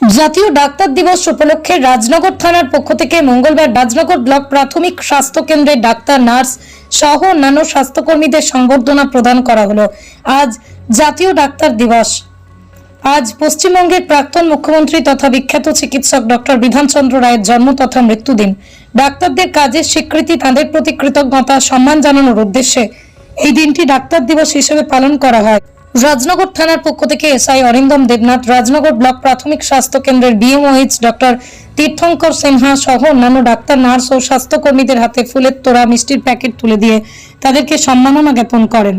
জাতীয় ডাক্তার দিবস উপলক্ষে রাজনগর থানার পক্ষ থেকে মঙ্গলবার রাজনগর ব্লক প্রাথমিক স্বাস্থ্য কেন্দ্রের ডাক্তার, নার্স সহ অন্যান্য স্বাস্থ্যকর্মীদের সংবর্ধনা প্রদান করা হলো। আজ জাতীয় ডাক্তার দিবস। আজ পশ্চিমবঙ্গের প্রাক্তন মুখ্যমন্ত্রী তথা বিখ্যাত চিকিৎসক ডক্টর বিধানচন্দ্র রায়ের জন্ম তথা মৃত্যুদিন। ডাক্তারদের কাজের স্বীকৃতি, তাদের প্রতি কৃতজ্ঞতা, সম্মান জানানোর উদ্দেশ্যে এই দিনটি ডাক্তার দিবস হিসেবে পালন করা হয়। রাজনগর থানার পক্ষ থেকে এসআই অরিন্দম দেবনাথ, রাজনগর ব্লক প্রাথমিক স্বাস্থ্য কেন্দ্রের বিএমওএইচ ডক্টর তীর্থঙ্কর সিনহা সহ অন্যান্য ডাক্তার, নার্স ও স্বাস্থ্যকর্মীদের হাতে ফুলের তোড়া, মিষ্টির প্যাকেট তুলে দিয়ে তাদেরকে সম্মাননা জ্ঞাপন করেন।